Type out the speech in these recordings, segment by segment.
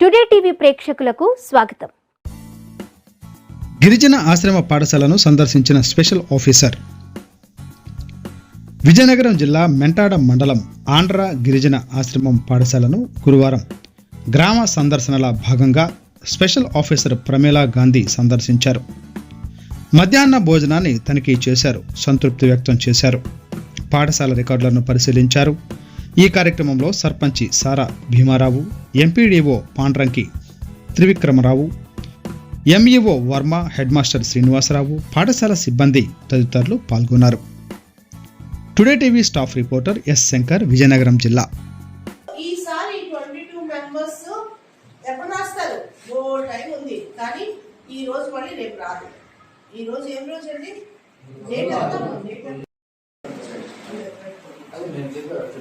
Today TV ప్రేక్షకులకు స్వాగతం. గిరిజన ఆశ్రమ పాఠశాలను సందర్శించిన స్పెషల్ ఆఫీసర్. విజయనగరం జిల్లా మెంటాడ మండలం ఆంధ్ర గిరిజన ఆశ్రమం పాఠశాలను గురువారం గ్రామ సందర్శనల భాగంగా స్పెషల్ ఆఫీసర్ ప్రమీలా గాంధీ సందర్శించారు. మధ్యాహ్న భోజనాన్ని తనిఖీ చేశారు సంతృప్తి వ్యక్తం చేశారు. పాఠశాల రికార్డులను పరిశీలించారు. ఈ కార్యక్రమంలో సర్పంచి Sara Bhimarao MPDO Pandranki Trivikramarao MEO Varma headmaster Srinivasarao పాఠశాల సిబ్బంది తదితరులు పాల్గొన్నారు. Today TV staff reporter S Shankar Vizianagaram జిల్లా. ఈసారి ట్వంటీ టూ మెంబర్స్ ఎప్పుడు రాస్తారు ఓ టైం ఉంది. కానీ ఈ రోజు మళ్ళీ రేపు రాదు. ఈ రోజు ఏం రోజు అండి?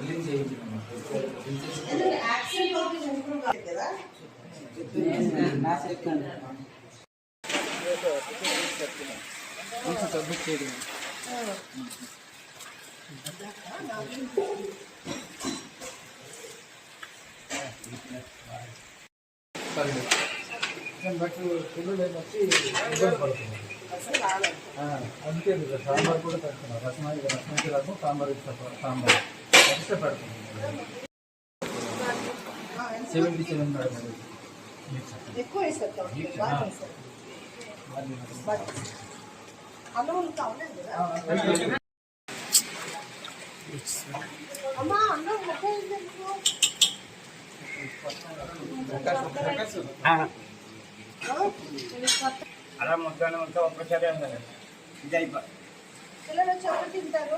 చెప్పా ఫిల్లింగ్ చేయించాను ఎందుకంటే యాక్సిడెంట్ నోటీస్ ఇంప్రూవ్ కాదు కదా సబ్మిట్ చేయడం. బట్ పిల్లలు వచ్చి పడుతున్నారు అందుకే సాంబార్ కూడా పెడుతున్నారు. రసం రసం sambar sambar. Seventy seven madam ఎక్కువ అన్నం అలా మధ్యాహ్నం అంతా ఒక్కసారి ఇది అయిపో. పిల్లలు వచ్చి తింటారు.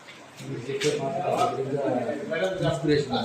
ఇన్స్పిరేషన్